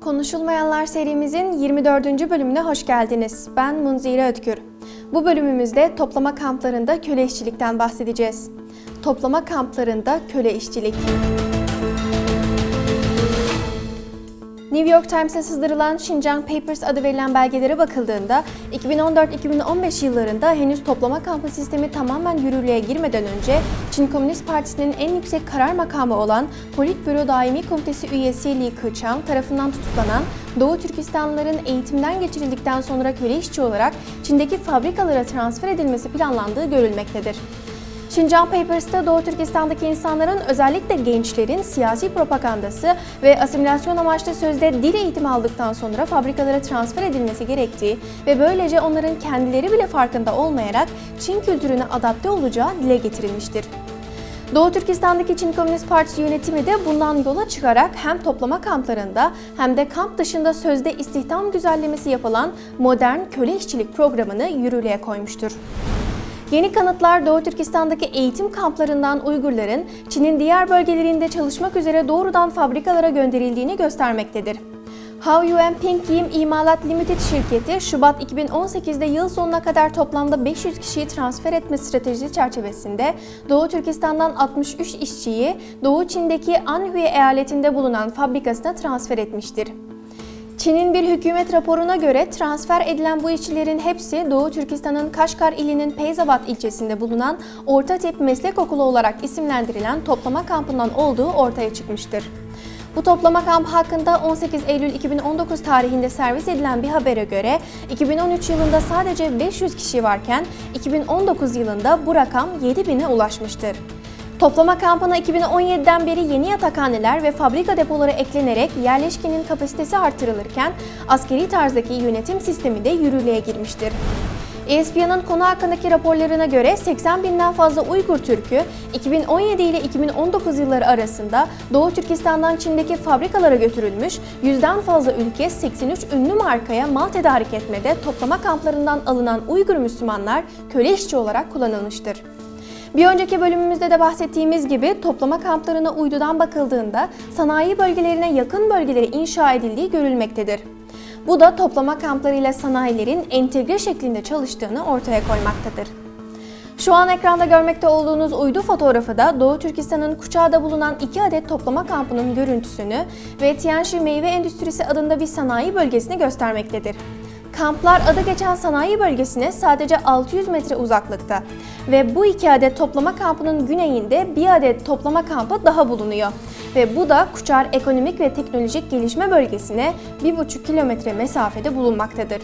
Konuşulmayanlar serimizin 24. bölümüne hoş geldiniz. Ben Munzire Ötkür. Bu bölümümüzde toplama kamplarında köle işçilikten bahsedeceğiz. Toplama kamplarında köle işçilik. New York Times'e sızdırılan Xinjiang Papers adı verilen belgelere bakıldığında 2014-2015 yıllarında henüz toplama kampı sistemi tamamen yürürlüğe girmeden önce Çin Komünist Partisi'nin en yüksek karar makamı olan Politbüro Daimi Komitesi üyesi Li Keqiang tarafından tutuklanan Doğu Türkistanlıların eğitimden geçirildikten sonra köle işçi olarak Çin'deki fabrikalara transfer edilmesi planlandığı görülmektedir. Xinjiang Papers'ta Doğu Türkistan'daki insanların özellikle gençlerin siyasi propagandası ve asimilasyon amaçlı sözde dil eğitimi aldıktan sonra fabrikalara transfer edilmesi gerektiği ve böylece onların kendileri bile farkında olmayarak Çin kültürüne adapte olacağı dile getirilmiştir. Doğu Türkistan'daki Çin Komünist Partisi yönetimi de bundan yola çıkarak hem toplama kamplarında hem de kamp dışında sözde istihdam güzellemesi yapılan modern köle işçilik programını yürürlüğe koymuştur. Yeni kanıtlar Doğu Türkistan'daki eğitim kamplarından Uygurların Çin'in diğer bölgelerinde çalışmak üzere doğrudan fabrikalara gönderildiğini göstermektedir. Hao Yuan Ping Giyim İmalat Limited şirketi Şubat 2018'de yıl sonuna kadar toplamda 500 kişiyi transfer etme stratejisi çerçevesinde Doğu Türkistan'dan 63 işçiyi Doğu Çin'deki Anhui eyaletinde bulunan fabrikasına transfer etmiştir. Çin'in bir hükümet raporuna göre transfer edilen bu işçilerin hepsi Doğu Türkistan'ın Kaşgar ilinin Peyzavat ilçesinde bulunan Orta Tip Meslek Okulu olarak isimlendirilen toplama kampından olduğu ortaya çıkmıştır. Bu toplama kampı hakkında 18 Eylül 2019 tarihinde servis edilen bir habere göre 2013 yılında sadece 500 kişi varken 2019 yılında bu rakam 7000'e ulaşmıştır. Toplama kampına 2017'den beri yeni yatakhaneler ve fabrika depoları eklenerek yerleşkenin kapasitesi artırılırken askeri tarzdaki yönetim sistemi de yürürlüğe girmiştir. ESPN'ın konu hakkındaki raporlarına göre 80 binden fazla Uygur Türk'ü 2017 ile 2019 yılları arasında Doğu Türkistan'dan Çin'deki fabrikalara götürülmüş, yüzden fazla ülke 83 ünlü markaya mal tedarik etmede toplama kamplarından alınan Uygur Müslümanlar köle işçi olarak kullanılmıştır. Bir önceki bölümümüzde de bahsettiğimiz gibi toplama kamplarına uydudan bakıldığında sanayi bölgelerine yakın bölgelere inşa edildiği görülmektedir. Bu da toplama kamplarıyla sanayilerin entegre şeklinde çalıştığını ortaya koymaktadır. Şu an ekranda görmekte olduğunuz uydu fotoğrafı da Doğu Türkistan'ın Kuçağ'da bulunan iki adet toplama kampının görüntüsünü ve Tianji Meyve Endüstrisi adında bir sanayi bölgesini göstermektedir. Kamplar adı geçen sanayi bölgesine sadece 600 metre uzaklıkta ve bu iki adet toplama kampının güneyinde bir adet toplama kampı daha bulunuyor. Ve bu da Kuçar Ekonomik ve Teknolojik Gelişme Bölgesi'ne 1,5 kilometre mesafede bulunmaktadır.